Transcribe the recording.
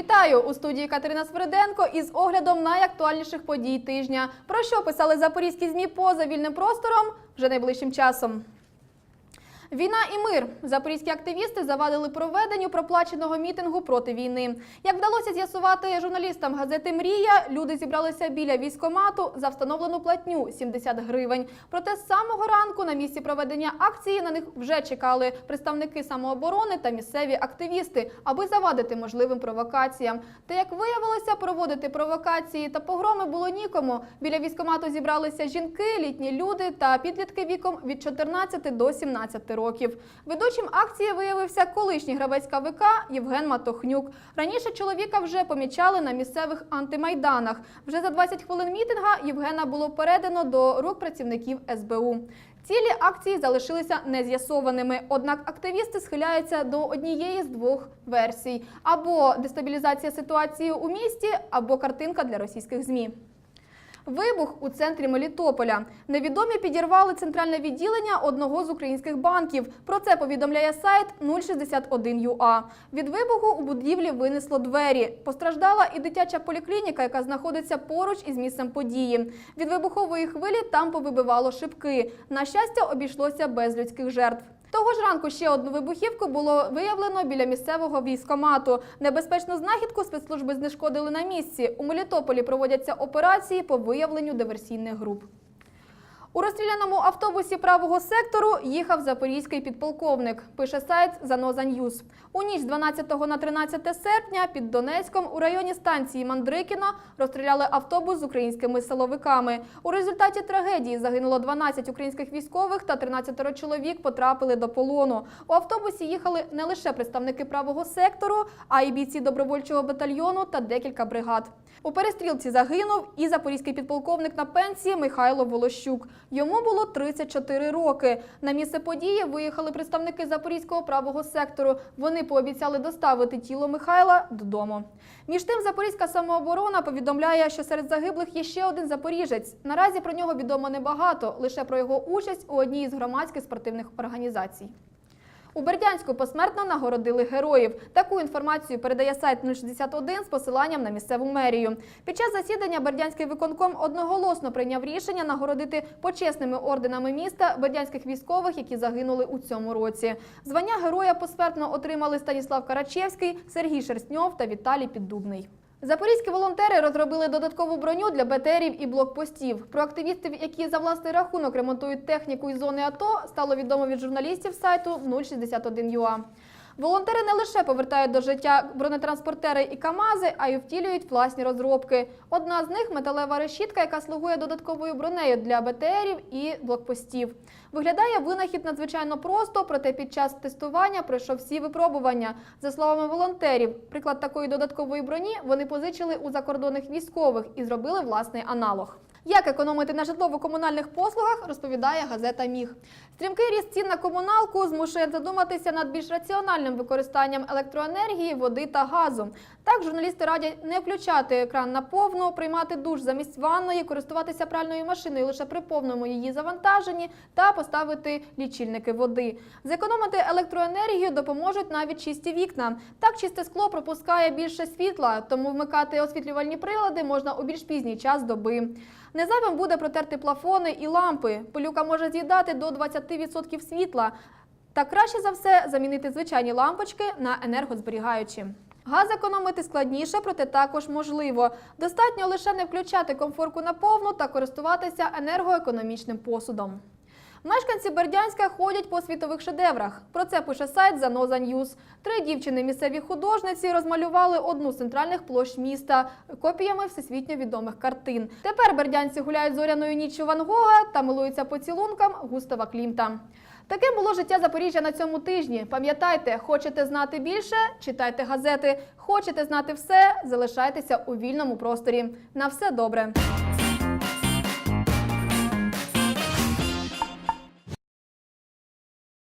Вітаю у студії Катерина Свириденко із оглядом найактуальніших подій тижня. Про що писали запорізькі змі поза вільним простором вже найближчим часом. Війна і мир. Запорізькі активісти завадили проведенню проплаченого мітингу проти війни. Як вдалося з'ясувати журналістам газети Мрія, люди зібралися біля військомату за встановлену платню 70 гривень. Проте з самого ранку на місці проведення акції на них вже чекали представники самооборони та місцеві активісти, аби завадити можливим провокаціям. Та як виявилося, проводити провокації та погроми було нікому. Біля військомату зібралися жінки, літні люди та підлітки віком від 14 до 17 років. Ведучим акції виявився колишній гравець КВК Євген Матохнюк. Раніше чоловіка вже помічали на місцевих антимайданах. Вже за 20 хвилин мітинга Євгена було передано до рук працівників СБУ. Цілі акції залишилися нез'ясованими. Однак активісти схиляються до однієї з двох версій: або дестабілізація ситуації у місті, або картинка для російських змі. Вибух у центрі Мелітополя. Невідомі підірвали центральне відділення одного з українських банків. Про це повідомляє сайт 061.ua. Від вибуху у будівлі винесло двері. Постраждала і дитяча поліклініка, яка знаходиться поруч із місцем події. Від вибухової хвилі там повибивало шибки. На щастя, обійшлося без людських жертв. Того ж ранку ще одну вибухівку було виявлено біля місцевого військомату. Небезпечну знахідку спецслужби знешкодили на місці. У Мелітополі проводяться операції по виявленню диверсійних груп. У розстріляному автобусі правого сектору їхав запорізький підполковник, пише сайт Заноза Ньюз. У ніч з 12 на 13 серпня під Донецьком у районі станції Мандрикіно розстріляли автобус з українськими силовиками. У результаті трагедії загинуло 12 українських військових та 13 чоловік потрапили до полону. У автобусі їхали не лише представники правого сектору, а й бійці добровольчого батальйону та декілька бригад. У перестрілці загинув і запорізький підполковник на пенсії Михайло Волощук. Йому було 34 роки. На місце події виїхали представники запорізького правого сектору. Вони пообіцяли доставити тіло Михайла додому. Між тим, запорізька самооборона повідомляє, що серед загиблих є ще один запоріжець. Наразі про нього відомо небагато, лише про його участь у одній із громадських спортивних організацій. У Бердянську посмертно нагородили героїв. Таку інформацію передає сайт 061 з посиланням на місцеву мерію. Під час засідання Бердянський виконком одноголосно прийняв рішення нагородити почесними орденами міста бердянських військових, які загинули у цьому році. Звання героя посмертно отримали Станіслав Карачевський, Сергій Шерстньов та Віталій Піддубний. Запорізькі волонтери розробили додаткову броню для БТРів і блокпостів. Про активістів, які за власний рахунок ремонтують техніку із зони АТО, стало відомо від журналістів сайту 061.ua. Волонтери не лише повертають до життя бронетранспортери і КАМАЗи, а й втілюють власні розробки. Одна з них металева решітка, яка слугує додатковою бронею для БТРів і блокпостів. Виглядає винахід надзвичайно просто, проте під час тестування пройшов всі випробування. За словами волонтерів, приклад такої додаткової броні вони позичили у закордонних військових і зробили власний аналог. Як економити на житлово-комунальних послугах, розповідає газета Міг. Стрімкий ріст цін на комуналку змушує задуматися над більш раціональним використанням електроенергії, води та газу. Так, журналісти радять не включати екран на повну, приймати душ замість ванної, користуватися пральною машиною лише при повному її завантаженні та поставити лічильники води. Зекономити електроенергію допоможуть навіть чисті вікна. Так, чисте скло пропускає більше світла, тому вмикати освітлювальні прилади можна у більш пізній час доби. Незайвим буде протерти плафони і лампи. Пилюка може з'їдати до 20% світла. Та краще за все замінити звичайні лампочки на енергозберігаючі. Газ економити складніше, проте також можливо. Достатньо лише не включати комфорку на повну та користуватися енергоекономічним посудом. Мешканці Бердянська ходять по світових шедеврах. Про це пише сайт Заноза Ньюз. Три дівчини місцеві художниці розмалювали одну з центральних площ міста копіями всесвітньо відомих картин. Тепер бердянці гуляють зоряною ніччю Ван Гога та милуються поцілункам Густава Клімта. Таке було життя Запоріжжя на цьому тижні. Пам'ятайте, хочете знати більше? Читайте газети. Хочете знати все? Залишайтеся у вільному просторі. На все добре.